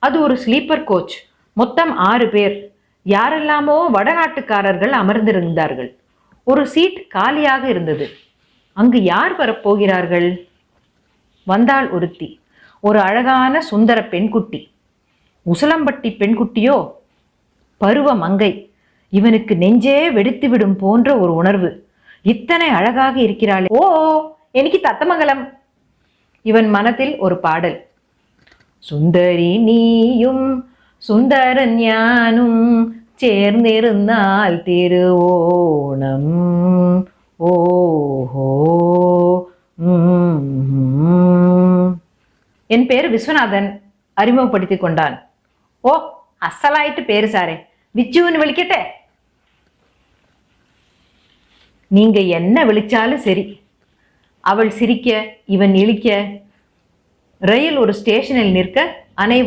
அது ஒரு sleeper coach மொத்தம் ஆறு பேர். யாரெல்லாமோ வடநாட்டுக்காரர்கள் அமர்ந்திருந்தார்கள். ஒரு சீட் காலியாக இருந்தது. அங்கு யார் வரப்போகிறார்கள்? வந்தாள் ஒருத்தி. ஒரு அழகான சுந்தர பெண்குட்டி. உசலம்பட்டி பெண்குட்டியோ? பருவ மங்கை. இவனுக்கு நெஞ்சே வெடித்துவிடும் போன்ற ஒரு உணர்வு. இத்தனை அழகாக இருக்கிறாளே. ஓ எனக்கு தத்தமங்கலம். இவன் மனத்தில் ஒரு பாடல். സുന്ദരി നീയും സുന്ദരൻ ഞാനും ചേർന്നിരുന്നാൽ തിരുവോണം ഓഹോ என் பேர் விஸ்வநாதன். அறிமுகப்படுத்தி கொண்டான். ஓ அசலாயிட்டு பேரு சாரே. விச்சுன்னு விழிக்கட்டே நீங்க என்ன விழிச்சாலும் சரி. அவள் சிரிக்க இவன் இழிக்க ரயில் ஒரு ஸ்டேஷனில் நிற்க அனைவரும்